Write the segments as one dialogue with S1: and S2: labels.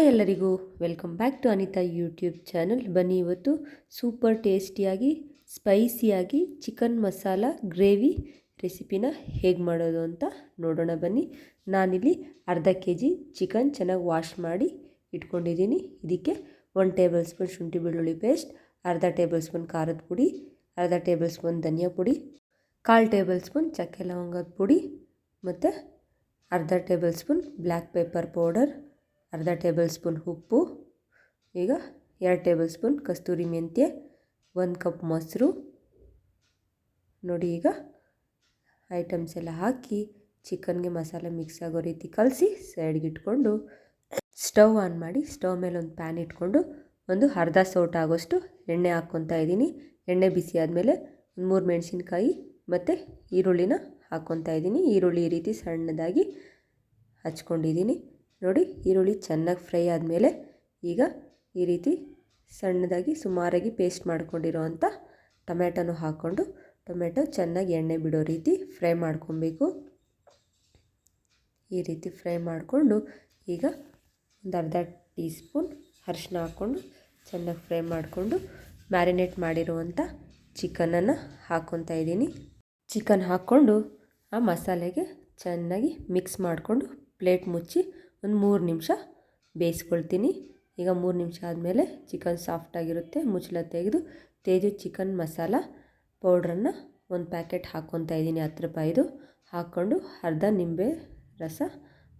S1: Hi ಎಲ್ಲರಿಗೂ, welcome back to Anita YouTube channel. ಬನ್ನಿ ಇವತ್ತು ಸೂಪರ್ ಟೇಸ್ಟಿಯಾಗಿ, ಸ್ಪೈಸಿಯಾಗಿ ಚಿಕನ್ ಮಸಾಲ ಗ್ರೇವಿ ರೆಸಿಪಿನ ಹೇಗೆ ಮಾಡೋದು ಅಂತ ನೋಡೋಣ ಬನ್ನಿ. ನಾನಿಲ್ಲಿ ಅರ್ಧ ಕೆ ಜಿ ಚಿಕನ್ ಚೆನ್ನಾಗಿ ವಾಶ್ ಮಾಡಿ ಇಟ್ಕೊಂಡಿದ್ದೀನಿ. ಇದಕ್ಕೆ ಒನ್ ಟೇಬಲ್ ಸ್ಪೂನ್ ಶುಂಠಿ ಬೆಳ್ಳುಳ್ಳಿ ಪೇಸ್ಟ್, ಅರ್ಧ ಟೇಬಲ್ ಸ್ಪೂನ್ ಖಾರದ ಪುಡಿ, ಅರ್ಧ ಟೇಬಲ್ ಸ್ಪೂನ್ ಧನಿಯಾ ಪುಡಿ, ಕಾಲು ಟೇಬಲ್ ಸ್ಪೂನ್ ಚಕ್ಕೆ ಲವಂಗದ ಪುಡಿ ಮತ್ತು ಅರ್ಧ tablespoon black pepper powder ಅರ್ಧ ಟೇಬಲ್ ಸ್ಪೂನ್ ಉಪ್ಪು, ಈಗ ಎರಡು ಟೇಬಲ್ ಸ್ಪೂನ್ ಕಸ್ತೂರಿ ಮೆಂತ್ಯ, ಒಂದು ಕಪ್ ಮೊಸರು. ನೋಡಿ ಈಗ ಐಟಮ್ಸ್ ಎಲ್ಲ ಹಾಕಿ ಚಿಕನ್ಗೆ ಮಸಾಲೆ ಮಿಕ್ಸ್ ಆಗೋ ರೀತಿ ಕಲಸಿ ಸೈಡ್ಗೆ ಇಟ್ಕೊಂಡು ಸ್ಟವ್ ಆನ್ ಮಾಡಿ ಸ್ಟವ್ ಮೇಲೆ ಒಂದು ಪ್ಯಾನ್ ಇಟ್ಕೊಂಡು ಒಂದು ಅರ್ಧ ಸೌಟ್ ಆಗೋಷ್ಟು ಎಣ್ಣೆ ಹಾಕ್ಕೊತಾ ಇದ್ದೀನಿ. ಎಣ್ಣೆ ಬಿಸಿ ಆದಮೇಲೆ ಒಂದು ಮೂರು ಮೆಣಸಿನ್ಕಾಯಿ ಮತ್ತು ಈರುಳ್ಳಿನ ಹಾಕ್ಕೊತಾ ಇದ್ದೀನಿ. ಈರುಳ್ಳಿ ಈ ರೀತಿ ಸಣ್ಣದಾಗಿ ಹಚ್ಕೊಂಡಿದ್ದೀನಿ. ನೋಡಿ ಈರುಳ್ಳಿ ಚೆನ್ನಾಗಿ ಫ್ರೈ ಆದಮೇಲೆ ಈಗ ಈ ರೀತಿ ಸಣ್ಣದಾಗಿ ಸುಮಾರಾಗಿ ಪೇಸ್ಟ್ ಮಾಡ್ಕೊಂಡಿರೋ ಅಂಥ ಹಾಕ್ಕೊಂಡು ಟೊಮೆಟೊ ಚೆನ್ನಾಗಿ ಎಣ್ಣೆ ಬಿಡೋ ರೀತಿ ಫ್ರೈ ಮಾಡ್ಕೊಬೇಕು. ಈ ರೀತಿ ಫ್ರೈ ಮಾಡಿಕೊಂಡು ಈಗ ಒಂದು ಅರ್ಧ ಟೀ ಸ್ಪೂನ್ ಅರಿಶಿನ ಹಾಕ್ಕೊಂಡು ಚೆನ್ನಾಗಿ ಫ್ರೈ ಮಾಡಿಕೊಂಡು ಮ್ಯಾರಿನೇಟ್ ಮಾಡಿರುವಂಥ ಚಿಕನನ್ನು ಹಾಕ್ಕೊತಾ ಇದ್ದೀನಿ. ಚಿಕನ್ ಹಾಕ್ಕೊಂಡು ಆ ಮಸಾಲೆಗೆ ಚೆನ್ನಾಗಿ ಮಿಕ್ಸ್ ಮಾಡಿಕೊಂಡು ಪ್ಲೇಟ್ ಮುಚ್ಚಿ ಒಂದು ಮೂರು ನಿಮಿಷ ಬೇಯಿಸ್ಕೊಳ್ತೀನಿ. ಈಗ ಮೂರು ನಿಮಿಷ ಆದಮೇಲೆ ಚಿಕನ್ ಸಾಫ್ಟಾಗಿರುತ್ತೆ ಮುಚ್ಚಳ ತೆಗೆದು ತೇಜು ಚಿಕನ್ ಮಸಾಲ ಪೌಡ್ರನ್ನು ಒಂದು ಪ್ಯಾಕೆಟ್ ಹಾಕ್ಕೊತಾ ಇದ್ದೀನಿ ಹತ್ತು ರೂಪಾಯಿದು. ಹಾಕ್ಕೊಂಡು ಅರ್ಧ ನಿಂಬೆ ರಸ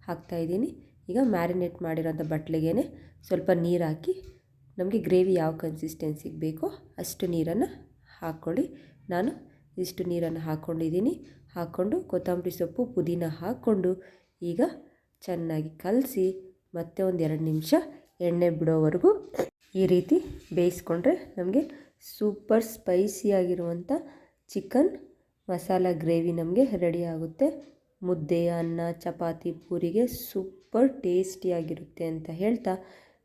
S1: ಹಾಕ್ತಾಯಿದ್ದೀನಿ ಈಗ ಮ್ಯಾರಿನೇಟ್ ಮಾಡಿರೋಂಥ ಬಟ್ಲಿಗೆ ಸ್ವಲ್ಪ ನೀರು ಹಾಕಿ, ನಮಗೆ ಗ್ರೇವಿ ಯಾವ ಕನ್ಸಿಸ್ಟೆನ್ಸಿಗೆ ಬೇಕೋ ಅಷ್ಟು ನೀರನ್ನು ಹಾಕ್ಕೊಳ್ಳಿ ನಾನು ಇಷ್ಟು ನೀರನ್ನು ಹಾಕ್ಕೊಂಡಿದ್ದೀನಿ ಹಾಕ್ಕೊಂಡು ಕೊತ್ತಂಬರಿ ಸೊಪ್ಪು, ಪುದೀನ ಹಾಕ್ಕೊಂಡು ಈಗ ಚೆನ್ನಾಗಿ ಕಲಸಿ ಮತ್ತೆ ಒಂದು ಎರಡು ನಿಮಿಷ ಎಣ್ಣೆ ಬಿಡೋವರೆಗೂ ಈ ರೀತಿ ಬೇಯಿಸ್ಕೊಂಡ್ರೆ ನಮಗೆ ಸೂಪರ್ ಸ್ಪೈಸಿಯಾಗಿರುವಂಥ ಚಿಕನ್ ಮಸಾಲ ಗ್ರೇವಿ ನಮಗೆ ರೆಡಿ ಆಗುತ್ತೆ. ಮುದ್ದೆ, ಅನ್ನ, ಚಪಾತಿ, ಪೂರಿಗೆ ಸೂಪರ್ ಟೇಸ್ಟಿಯಾಗಿರುತ್ತೆ ಅಂತ ಹೇಳ್ತಾ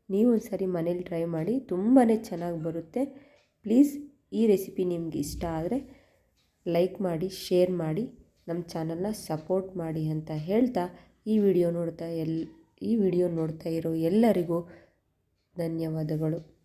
S1: ನೀವು ಒಂದು ಸರಿ ಮನೇಲಿ ಟ್ರೈ ಮಾಡಿ ತುಂಬಾ ಚೆನ್ನಾಗಿ ಬರುತ್ತೆ. ಪ್ಲೀಸ್ ಈ ರೆಸಿಪಿ ನಿಮ್ಗೆ ಇಷ್ಟ ಆದರೆ ಲೈಕ್ ಮಾಡಿ, ಶೇರ್ ಮಾಡಿ ನಮ್ಮ ಚಾನಲ್ನ ಸಪೋರ್ಟ್ ಮಾಡಿ ಅಂತ ಹೇಳ್ತಾ ಈ ವಿಡಿಯೋ ನೋಡ್ತಾ ಎಲ್ ಈ ವಿಡಿಯೋ ನೋಡ್ತಾ ಇರೋ ಎಲ್ಲರಿಗೂ ಧನ್ಯವಾದಗಳು.